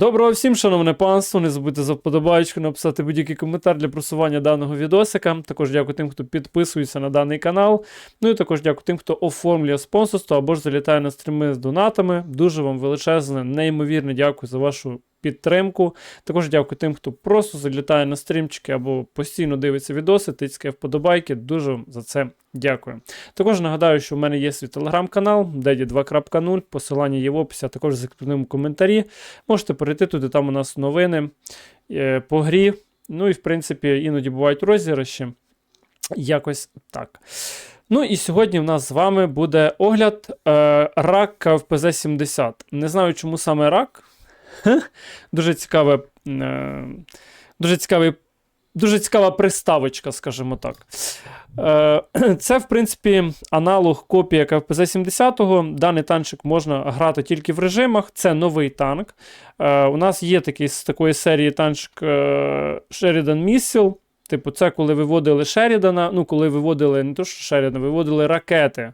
Доброго всім, шановне панство. Не забудьте за вподобайку, написати будь-який коментар для просування даного відосика. Також дякую тим, хто підписується на даний канал. Ну і також дякую тим, хто оформлює спонсорство або ж залітає на стріми з донатами. Дуже вам величезне, неймовірне дякую за вашу підтримку. Також дякую тим, хто просто залітає на стрімчики або постійно дивиться відоси, тицькає вподобайки. Дуже за це дякую. Також нагадаю, що в мене є свій телеграм-канал, Деді 2.0. Посилання є в описі, а також в закріпленому коментарі. Можете перейти туди, там у нас новини е, по грі. Ну і в принципі іноді бувають розіграші. Якось так. Ну і сьогодні в нас з вами буде огляд е, рак КФПЗ 70. Не знаю, чому саме рак. Дуже цікаве. Е, дуже цікавий. Дуже цікава приставочка, скажімо так. Е, Це, в принципі, аналог копія КФПЗ 70. Даний танчик можна грати тільки в режимах. Це новий танк. Е, У нас є такий з такої серії танчик Sheridan Missile. Типу, це коли виводили Шерідана, ну, коли виводили не то, що Шерідана, виводили ракети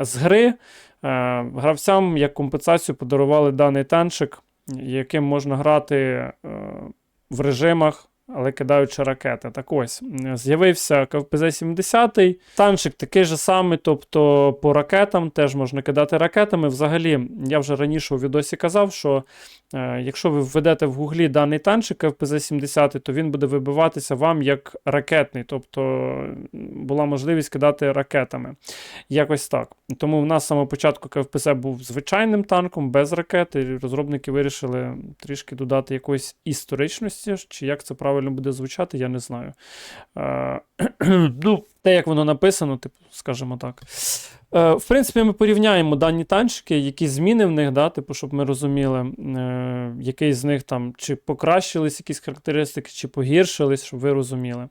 з гри. Гравцям як компенсацію подарували даний танчик, яким можна грати е, в режимах, але кидаючи ракети. Так ось, з'явився КВПЗ-70. Танчик такий же самий, тобто по ракетам теж можна кидати ракетами. Взагалі, я вже раніше у відосі казав, що е, якщо ви введете в гуглі даний танчик КВПЗ-70, то він буде вибиватися вам як ракетний, тобто була можливість кидати ракетами. Якось так. Тому в нас з самого початку КФПЗ був звичайним танком без ракет, і розробники вирішили трішки додати якоїсь історичності, чи як це правильно буде звучати, я не знаю. Е, ну, те, як воно написано, типу, скажімо так. Е, в принципі, ми порівняємо дані танчики, які зміни в них, да, типу, щоб ми розуміли, е, який з них там чи покращились якісь характеристики, чи погіршились, щоб ви розуміли.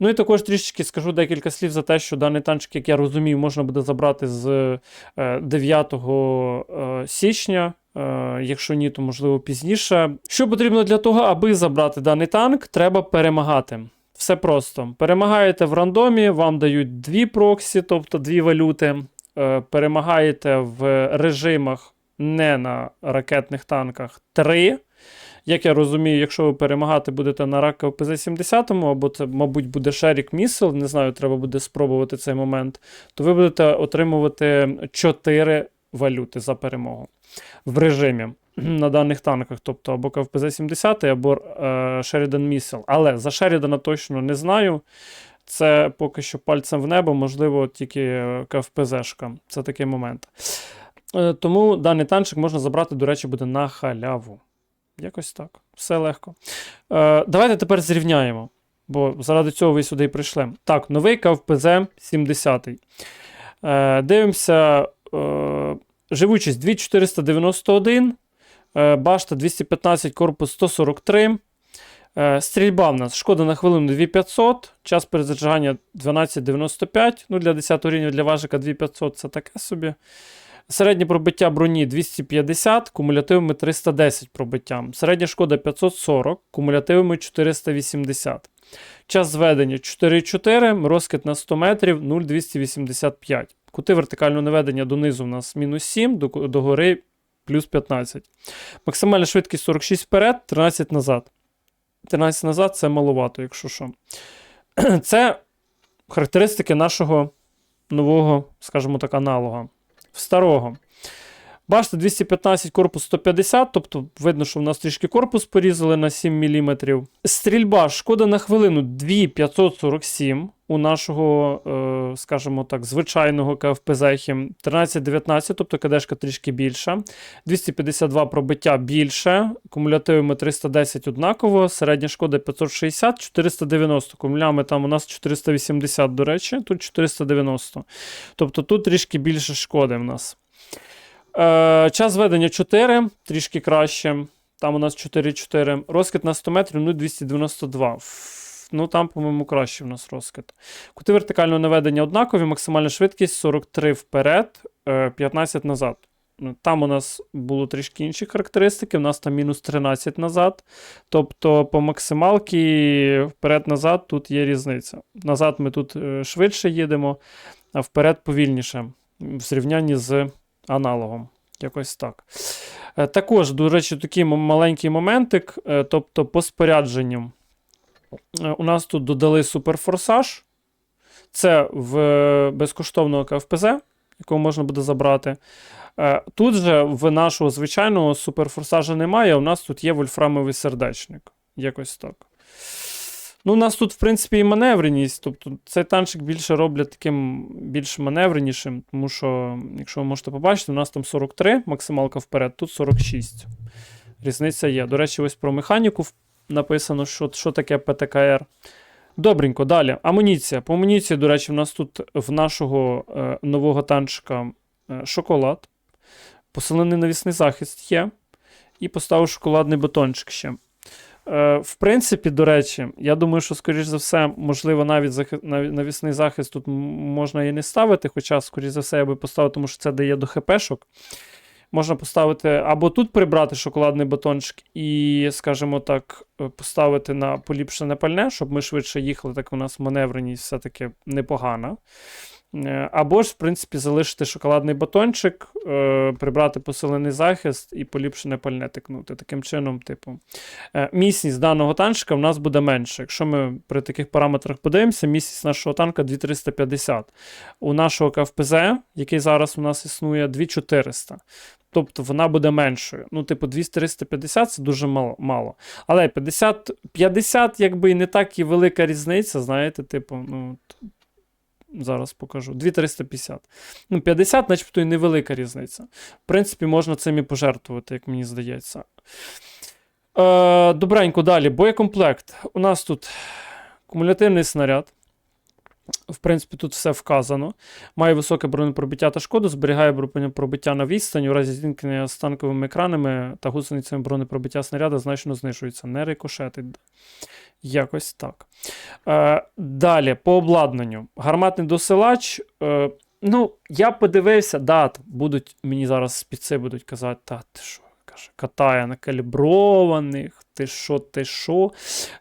Ну і також трішечки скажу декілька слів за те, що даний танчик, як я розумію, можна буде забрати з е, 9 е, січня. Е, Якщо ні, то можливо пізніше. Що потрібно для того, аби забрати даний танк, треба перемагати. Все просто. Перемагаєте в рандомі, вам дають дві проксі, тобто дві валюти. Е, Перемагаєте в режимах не на ракетних танках три. Як я розумію, якщо ви перемагати будете на рак КПЗ-70, або це, мабуть, буде Шерік Місел, не знаю, треба буде спробувати цей момент, то ви будете отримувати 4 валюти за перемогу в режимі на даних танках, тобто або КФПЗ-70, або Sheridan Missile. Але за Шерідана точно не знаю. Це поки що пальцем в небо, можливо, тільки е, КФПЗ-шка. Це такий момент. Е, Тому даний танчик можна забрати, до речі, буде на халяву. Якось так. Все легко. Е, Давайте тепер зрівняємо. Бо заради цього ви сюди і прийшли. Так, новий КФПЗ 70. Е, Дивимося. Живучість 2491. Е, Башта 215, корпус 143. Е, Стрільба в нас шкода на хвилину 2500, час перезаряджання 12,95. Ну, для 10 рівня для важика 2500 це таке собі. Середнє пробиття броні 250, кумулятивами 310 пробиттям. Середня шкода 540, кумулятивами 480. Час зведення 4,4, розкид на 100 метрів 0,285. Кути вертикального наведення донизу у нас мінус 7, до, до гори плюс 15. Максимальна швидкість 46 вперед, 13 назад. 13 назад це маловато, якщо що. Це характеристики нашого нового, скажімо так, аналога. В старого. Бачите, 215 корпус 150, тобто видно, що в нас трішки корпус порізали на 7 мм. Стрільба, шкода на хвилину 2547 у нашого, е, скажімо так, звичайного КФПЗ 1319, тобто КДшка трішки більша. 252 пробиття більше, кумулятивами 310 однаково, середня шкода 560, 490. Кумулями там у нас 480, до речі, тут 490. Тобто тут трішки більше шкоди в нас. Е, час зведення 4, трішки краще. Там у нас 4,4. Розкид на 100 метрів, ну 292. Ну, там, по-моєму, краще в нас розкид. Кути вертикального наведення однакові, максимальна швидкість 43 вперед, е, 15 назад. Ну, Там у нас було трішки інші характеристики, у нас там мінус 13 назад. Тобто по максималці вперед-назад тут є різниця. Назад ми тут е, швидше їдемо, а вперед повільніше в зрівнянні з аналогом. Якось так. Е, Також, до речі, такий маленький моментик, е, тобто по спорядженню. Е, У нас тут додали суперфорсаж. Це в безкоштовного КФПЗ, якого можна буде забрати. Тут же в нашого звичайного суперфорсажа немає, у нас тут є вольфрамовий сердечник. Якось так. Ну, у нас тут, в принципі, і маневреність. Тобто цей танчик більше роблять таким більш маневренішим, тому що, якщо ви можете побачити, у нас там 43, максималка вперед, тут 46. Різниця є. До речі, ось про механіку написано, що, що таке ПТКР. Добренько, далі. Амуніція. По амуніції, до речі, в нас тут в нашого е, нового танчика е, шоколад. Посилений навісний захист є. І поставив шоколадний батончик ще. Е, в принципі, до речі, я думаю, що, скоріш за все, можливо, навіть захи... навісний захист тут можна і не ставити, хоча, скоріш за все, я би поставив, тому що це дає до хпшок. Можна поставити або тут прибрати шоколадний батончик і, скажімо так, е, поставити на поліпшене пальне, щоб ми швидше їхали, так у нас маневреність все-таки непогана. Е, Або ж, в принципі, залишити шоколадний батончик, е, прибрати посилений захист і поліпшене пальне тикнути. Таким чином, типу, е, міцність даного танчика в нас буде менше. Якщо ми при таких параметрах подивимося, міцність нашого танка 2350. У нашого КФПЗ, який зараз у нас існує, 2400. Тобто вона буде меншою. Ну, типу, 200-350 це дуже мало. мало. Але 50, 50 якби і не так і велика різниця, знаєте, типу, ну. Зараз покажу. 2350. Ну, 50, начебто, і невелика різниця. В принципі, можна цим і пожертвувати, як мені здається. Е, добренько, далі. Боєкомплект. У нас тут кумулятивний снаряд. В принципі, тут все вказано. Має високе бронепробиття та шкоду, зберігає бронепробиття на відстані. У разі зіткнення з танковими екранами та гусеницями бронепробиття снаряда значно знижується. Не рикошетить. Якось так. Е, далі, по обладнанню. Гарматний досилач. Е, ну, я подивився, да, будуть, мені зараз спіци будуть казати, та ти що, каже, катає на каліброваних, ти що, ти що.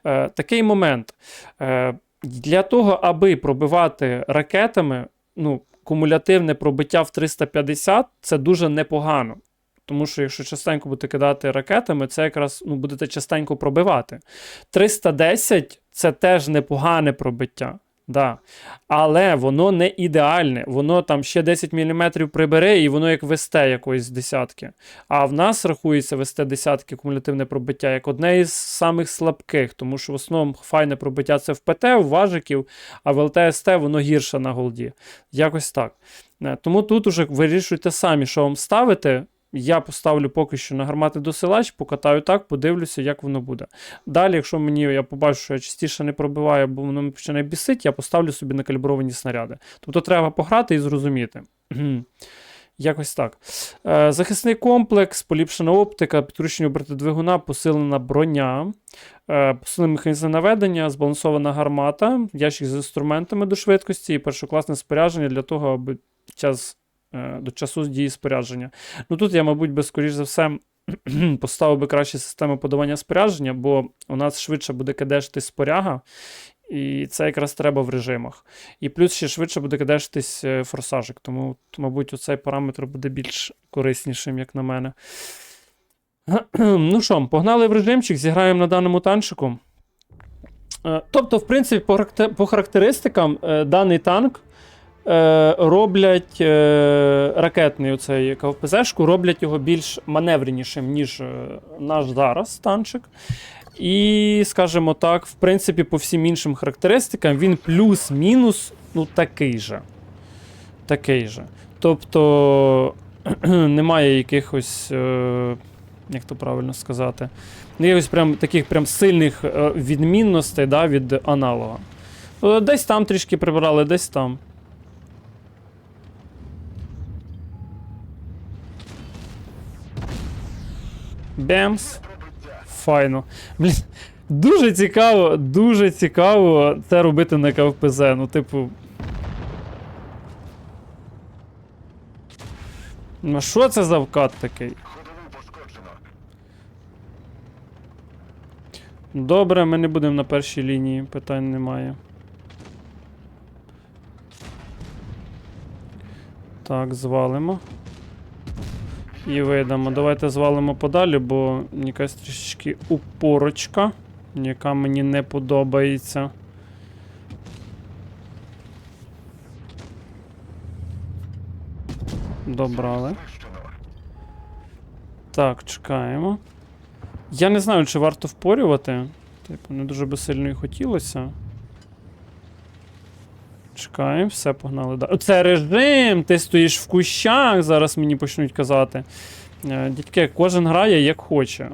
Е, такий момент. Е, для того, аби пробивати ракетами, ну, кумулятивне пробиття в 350 це дуже непогано. Тому що якщо частенько будете кидати ракетами, це якраз ну, будете частенько пробивати. 310 це теж непогане пробиття. Да. Але воно не ідеальне. Воно там ще 10 мм прибере, і воно як ВСТ якоїсь десятки. А в нас рахується ВСТ десятки кумулятивне пробиття як одне із самих слабких, тому що в основному файне пробиття це в ПТ, в важиків, а в ЛТСТ воно гірше на голді. Якось так. Е, Тому тут уже вирішуйте самі, що вам ставити. Я поставлю поки що на гарматний досилач, покатаю так, подивлюся, як воно буде. Далі, якщо мені я побачу, що я частіше не пробиваю, бо воно починає бісить, я поставлю собі на калібровані снаряди. Тобто треба пограти і зрозуміти. Якось так. Е, захисний комплекс, поліпшена оптика, підручні оберти двигуна, посилена броня, е, посилений механізм наведення, збалансована гармата, ящик з інструментами до швидкості і першокласне спорядження для того, аби час, до часу дії спорядження. Ну тут я, мабуть, би, скоріш за все, поставив би краще систему подавання спорядження, бо у нас швидше буде кадешитись споряга, і це якраз треба в режимах. І плюс ще швидше буде кадешитись е, форсажик, тому, мабуть, оцей параметр буде більш кориснішим, як на мене. Ну що, погнали в режимчик, зіграємо на даному танчику. Е, Тобто, в принципі, по, характеристикам е, даний танк е, роблять е, ракетний оцей КВПЗ-шку, роблять його більш маневренішим, ніж е, наш зараз танчик. І, скажімо так, в принципі, по всім іншим характеристикам він плюс-мінус ну, такий же. Такий же. Тобто немає якихось, е, як то правильно сказати, ну, якихось прям таких прям сильних е, відмінностей да, від аналога. Е, Десь там трішки прибрали, десь там. Бемс. Файно. Блін, дуже цікаво, дуже цікаво це робити на КВПЗ. Ну, типу. Ну, що це за вкат такий? Добре, ми не будемо на першій лінії, питань немає. Так, звалимо. І вийдемо. Давайте звалимо подалі, бо якась трішечки упорочка, яка мені не подобається. Добрали. Так, чекаємо. Я не знаю, чи варто впорювати. Типу, не дуже би сильно і хотілося. Чекаємо, все, погнали далі. Це режим! Ти стоїш в кущах, зараз мені почнуть казати. Е, кожен грає як хоче.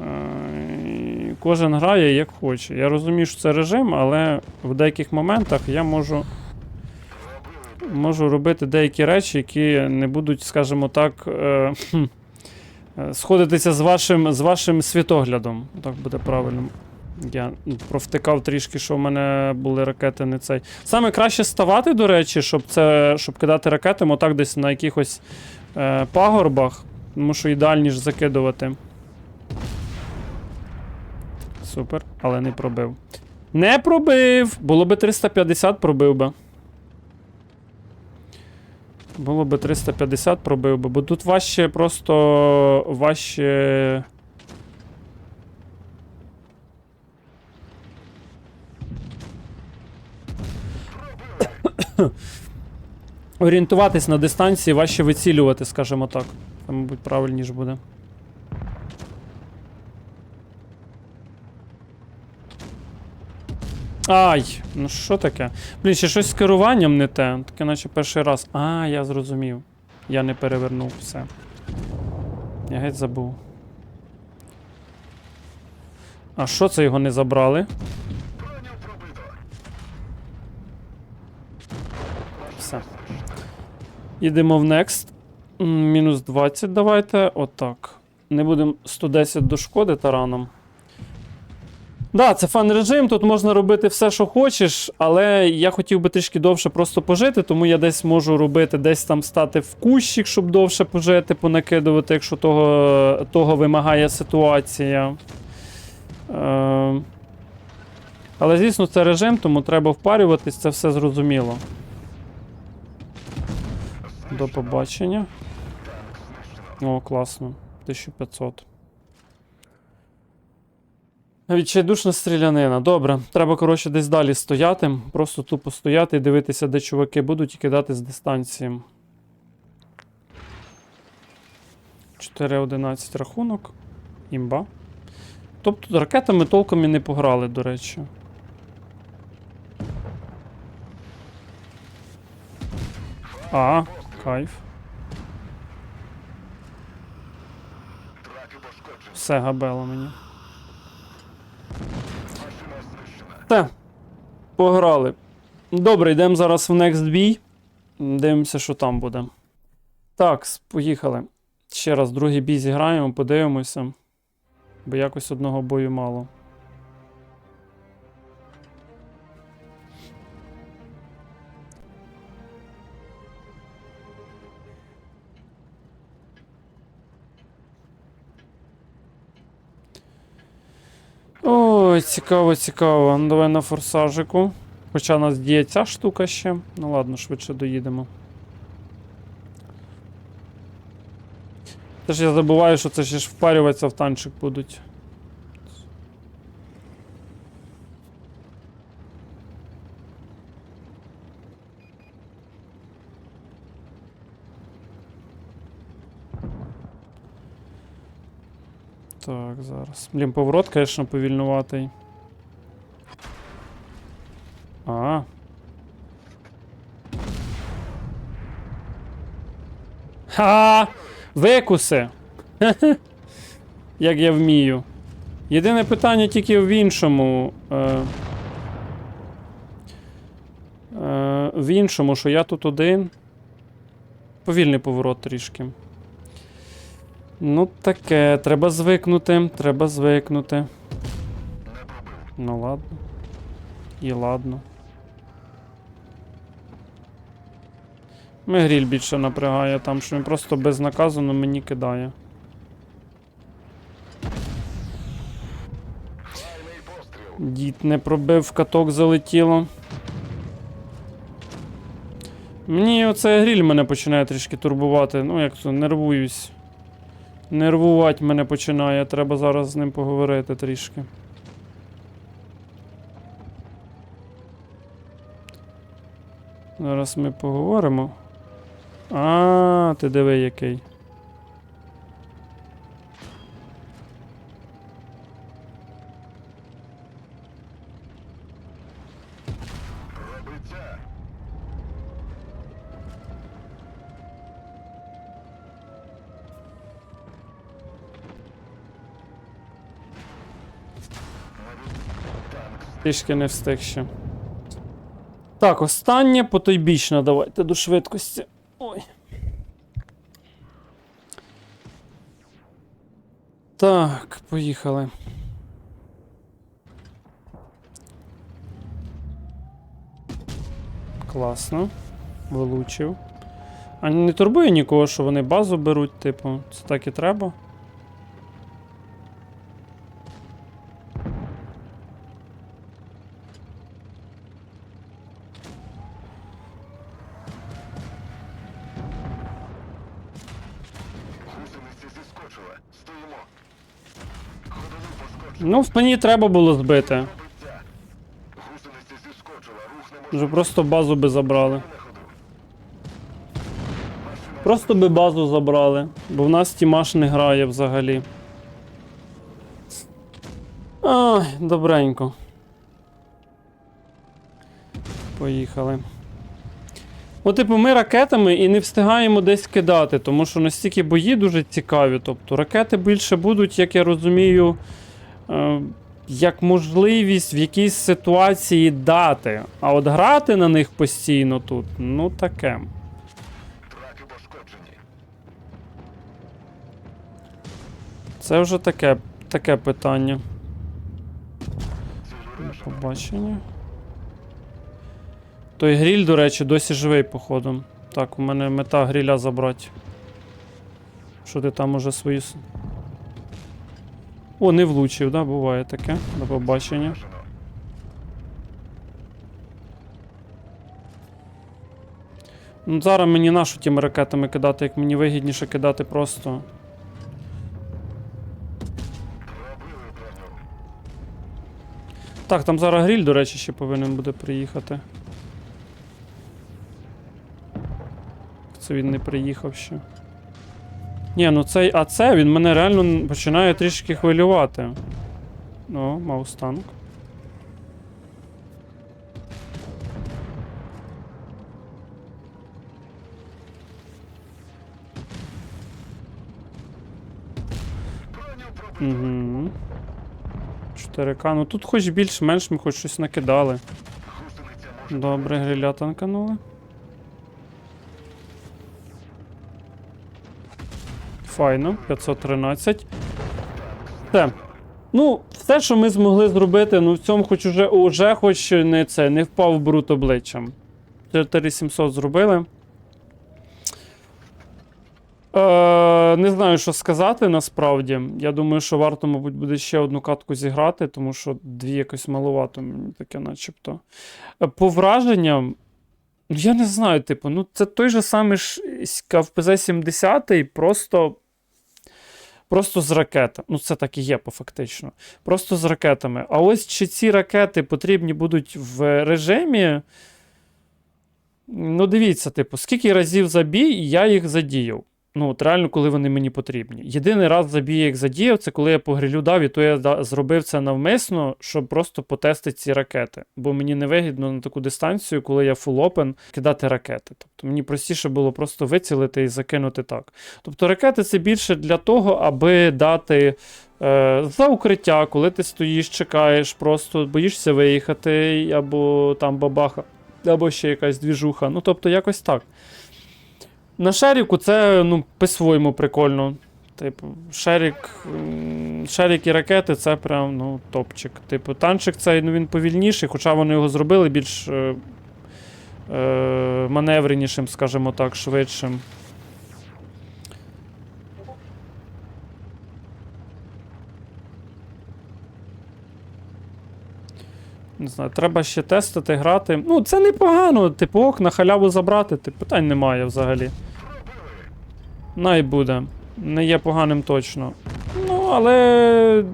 Е, Кожен грає як хоче. Я розумію, що це режим, але в деяких моментах я можу. Можу робити деякі речі, які не будуть, скажімо так, е, сходитися з вашим, з вашим світоглядом. Так буде правильно. Я провтикав трішки, що в мене були ракети не цей. Саме краще ставати, до речі, щоб це, щоб кидати ракети, отак десь на якихось е, пагорбах, тому що ідеальніше закидувати. Супер, але не пробив. Не пробив! Було би 350, пробив би. Було би 350, пробив би, бо тут важче просто важче. Орієнтуватись на дистанції, важче вицілювати, скажімо так. Це, мабуть, правильніше буде. Ай, ну що таке? Блін, ще щось з керуванням не те. Таке наче перший раз. А, я зрозумів. Я не перевернув все. Я геть забув. А що це його не забрали? Йдемо в next. Мінус 20 давайте. Отак. Не будемо 110 до шкоди тараном. Да, це фан режим, тут можна робити все, що хочеш, але я хотів би трішки довше просто пожити, тому я десь можу робити, десь там стати в кущик, щоб довше пожити, понакидувати, якщо того, того вимагає ситуація. Е, але, звісно, це режим, тому треба впарюватись, це все зрозуміло. До побачення. О, класно. 1500. Відчайдушна стрілянина. Добре, треба, коротше, десь далі стояти. Просто тупо стояти і дивитися, де чуваки будуть і кидати з дистанції. 4-11 рахунок. Імба. Тобто ракетами толком і не пограли, до речі. А, кайф. Все габело мені. Те. Пограли. Добре, йдемо зараз в next бій. Дивимося, що там буде. Так, поїхали. Ще раз другий бій зіграємо, подивимося. Бо якось одного бою мало. Ой, цікаво, цікаво. Ну, давай на форсажику. Хоча у нас діє ця штука ще. Ну ладно, швидше доїдемо. Теж я забуваю, що це ще впарюватися в танчик будуть. Так, зараз. Блін, поворот, звісно, повільнуватий. А. Ха! Викуси! Як я вмію. Єдине питання тільки в іншому. Е, е, в іншому, що я тут один. Повільний поворот трішки. Ну, таке, треба звикнути, треба звикнути. Ну ладно. І ладно. Мегріль більше напрягає там, що він просто безнаказано мені кидає. Дід не пробив, каток залетіло. Мені оцей гріль мене починає трішки турбувати. Ну, як то, нервуюсь. Нервувати мене починає, треба зараз з ним поговорити трішки. Зараз ми поговоримо. А, ти диви який. Трішки не встиг ще. Так, останнє потойбічне давайте до швидкості. Ой. Так, поїхали. Класно. Вилучив. А не турбує нікого, що вони базу беруть, типу, це так і треба. Ну, в мені треба було збити. Вже просто базу би забрали. Просто би базу забрали, бо в нас Тімаш не грає взагалі. Ай, добренько. Поїхали. От, типу, ми ракетами і не встигаємо десь кидати, тому що настільки бої дуже цікаві. Тобто ракети більше будуть, як я розумію, як можливість в якійсь ситуації дати. А от грати на них постійно тут, ну таке. Це вже таке, таке питання. Побачення. Той гріль, до речі, досі живий, походу. Так, у мене мета гріля забрати. Що ти там уже свої. О, не влучив, да? Буває таке. До побачення. Ну, зараз мені нашу тими ракетами кидати, як мені вигідніше кидати просто. Так, там зараз гріль, до речі, ще повинен буде приїхати. Це він не приїхав ще. Ні, ну цей АЦ, він мене реально починає трішки хвилювати. Ну, Маустанг. Угу. 4К. Ну тут хоч більш-менш ми хоч щось накидали. Добре, гриля танканули. Файно, 513. Все. Ну, все, що ми змогли зробити, ну в цьому хоч уже, уже хоч не це, не впав в брут обличчям. 4700 зробили. Е, не знаю, що сказати насправді. Я думаю, що варто, мабуть, буде ще одну катку зіграти, тому що дві якось маловато мені таке, начебто. Е, По враженням, ну я не знаю, типу, ну це той же самий ж КВПЗ 70 просто. Просто з ракетами. Ну, це так і є, по фактично. Просто з ракетами. А ось чи ці ракети потрібні будуть в режимі. Ну, дивіться, типу, скільки разів за бій я їх задіяв. Ну, от реально, коли вони мені потрібні. Єдиний раз забій я їх задіяв, це коли я по грилю дав, і то я зробив це навмисно, щоб просто потестити ці ракети. Бо мені невигідно на таку дистанцію, коли я open, кидати ракети. Тобто мені простіше було просто вицілити і закинути так. Тобто ракети це більше для того, аби дати. Е, за укриття, коли ти стоїш, чекаєш, просто боїшся виїхати, або там бабаха, або ще якась двіжуха. Ну, тобто, якось так. На Шеріку це ну, по-своєму прикольно. Типу, Шерік, Шерік і ракети це прям ну, топчик. Типу, танчик цей ну, він повільніший, хоча вони його зробили більш е, е, маневренішим, скажімо так, швидшим. Не знаю, треба ще тестити, грати. Ну, це непогано, типу, ок, на халяву забрати, типу, питань немає взагалі. Най буде. Не є поганим точно. Ну, але.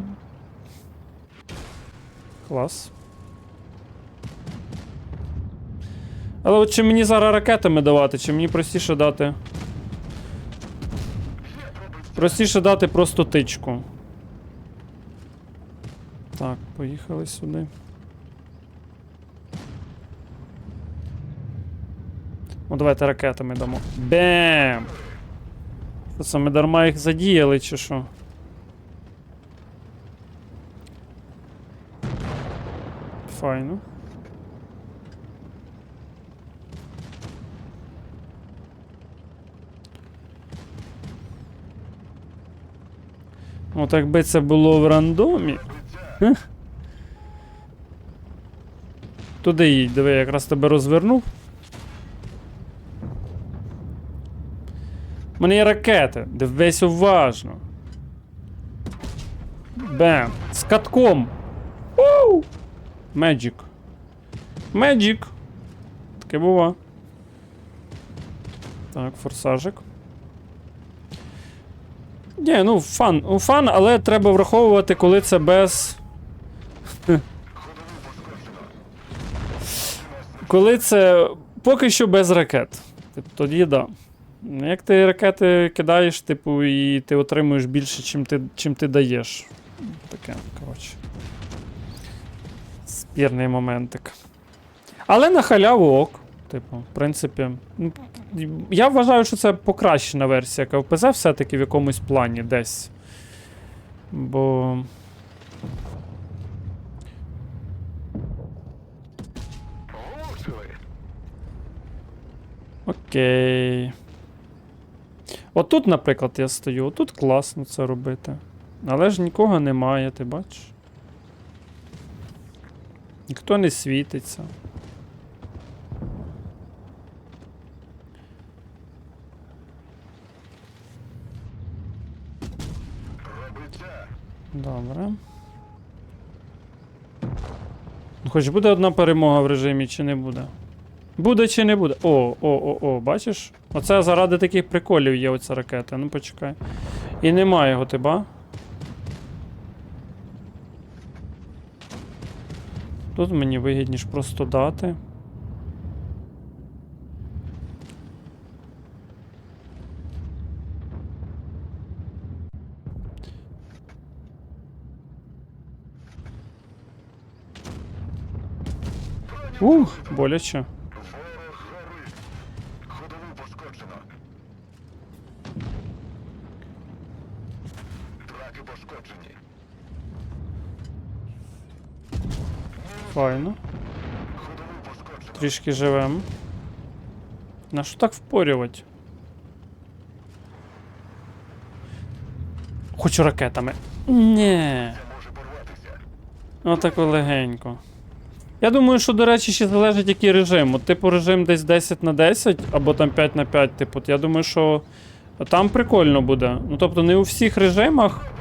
Клас. Але от чи мені зараз ракетами давати, чи мені простіше дати. Простіше дати просто тичку. Так, поїхали сюди. Ну, давайте ракетами дамо. Бем! Це ми дарма їх задіяли, чи що? Файно. От якби це було в рандомі. Туди їдь, диви, якраз тебе розвернув. У мене є ракети, дивись уважно. Бем. З катком. Уу! Меджик. Меджик. Таке бува. Так, форсажик. Ні, ну фан, ну, фан, але треба враховувати, коли це без. Коли це поки що без ракет. Тоді да. Ну, Як ти ракети кидаєш, типу, і ти отримуєш більше, чим ти, чим ти даєш. Таке, коротше. Спірний моментик. Але на халяву ок. Типу, в принципі. ну, Я вважаю, що це покращена версія КВПЗ все-таки в якомусь плані десь. Бо. Окей. Отут, наприклад, я стою. Отут класно це робити. Але ж нікого немає, ти бачиш? Ніхто не світиться. Добре. Хоч буде одна перемога в режимі, чи не буде? Буде чи не буде? О, о, о, о, бачиш? Оце заради таких приколів є оця ракета. Ну почекай. І немає його, ти ба? Тут мені вигідніше просто дати. Ух, боляче. Файно. Трішки живем. На що так впорювати? Хочу ракетами. Може порватися. Отако легенько. Я думаю, що, до речі, ще залежить який режим. От, типу, режим десь 10 на 10 або там 5 на 5, типу, от я думаю, що там прикольно буде. Ну, тобто, не у всіх режимах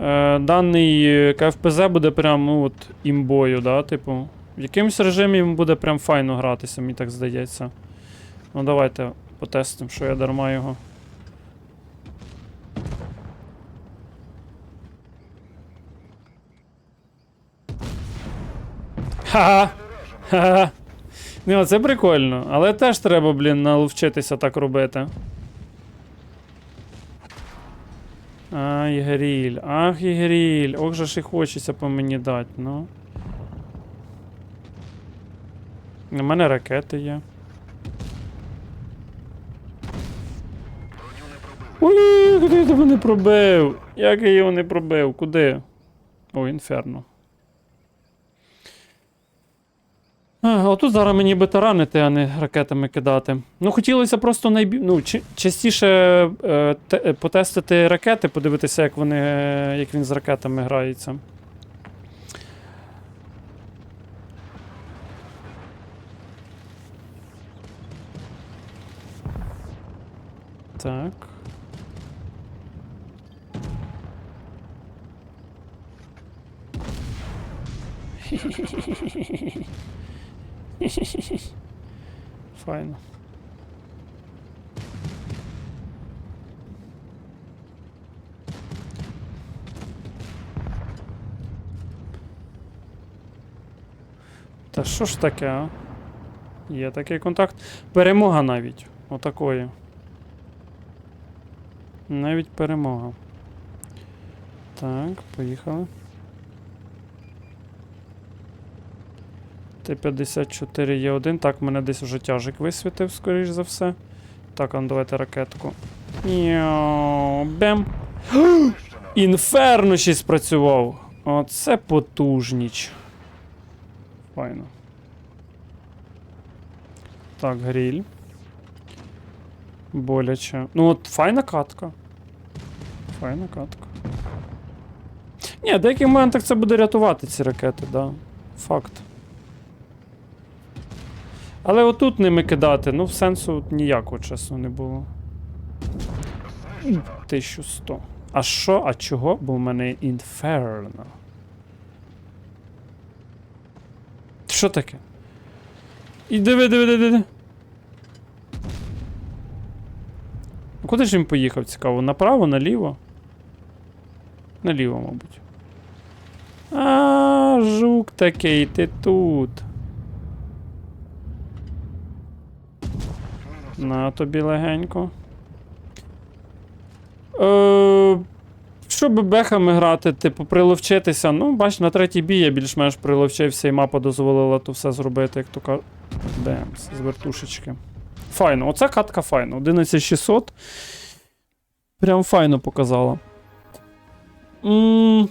е, даний е, КФПЗ буде прям, ну, от, імбою, да, типу. В якимось режимі йому буде прям файно гратися, мені так здається. Ну, давайте потестимо, що я дарма його. Ха-ха! Ха-ха! Ну, це прикольно, але теж треба, блін, наловчитися так робити. Ай, гріль, ах, і гріль. Ох же ж і хочеться по мені дати, ну. У мене ракети є. Ой, куди я тебе не пробив? Як я його не пробив? Куди? О, інферно. А, отут зараз мені би таранити, а не ракетами кидати. Ну, хотілося просто найбі... ну, частіше е, те- е, потестити ракети, подивитися, як вони, е, як він з ракетами грається. Так. Файно. Та що ж таке, а? Є такий контакт. Перемога навіть. Отакої. Навіть перемога. Так, поїхали. Т-54 є один. Так, мене десь вже тяжик висвітив, скоріш за все. Так, а ну давайте ракетку. Бем. Інферно ще спрацював. Оце потужніч. Файно. Так, гріль. Боляче. Ну от файна катка. Файна катка. Ні, в деяких моментах це буде рятувати ці ракети, да. Факт. Але отут ними кидати, ну в сенсу ніякого часу не було. 1100. А що? А чого? Бо в мене інферно. Що таке? І диви, диви, диви, диви. Куди ж він поїхав, цікаво? Направо, наліво? Наліво, мабуть. А, жук такий, ти тут. На тобі легенько. Е, щоб бехами грати, типу, приловчитися. Ну, бач, на третій бій я більш-менш приловчився і мапа дозволила то все зробити, як то кажуть. Бемс, з вертушечки. Файно, оця катка файно. 11600. Прям файно показала. м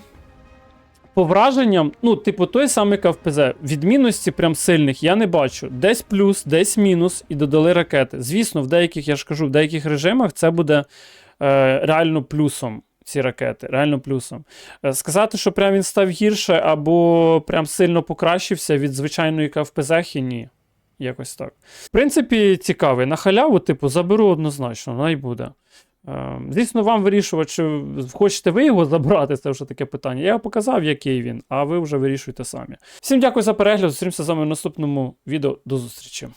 по враженням, ну, типу, той самий КФПЗ. Відмінності прям сильних я не бачу. Десь плюс, десь мінус, і додали ракети. Звісно, в деяких, я ж кажу, в деяких режимах це буде е, реально плюсом. Ці ракети, реально плюсом. Е, Сказати, що прям він став гірше або прям сильно покращився від звичайної КФПЗ, ні. Якось так. В принципі, цікавий. На халяву, типу, заберу однозначно, най буде. Е, Звісно, вам вирішувати, чи хочете ви його забрати, це вже таке питання. Я показав, який він, а ви вже вирішуєте самі. Всім дякую за перегляд. Зустрімося з вами в наступному відео. До зустрічі.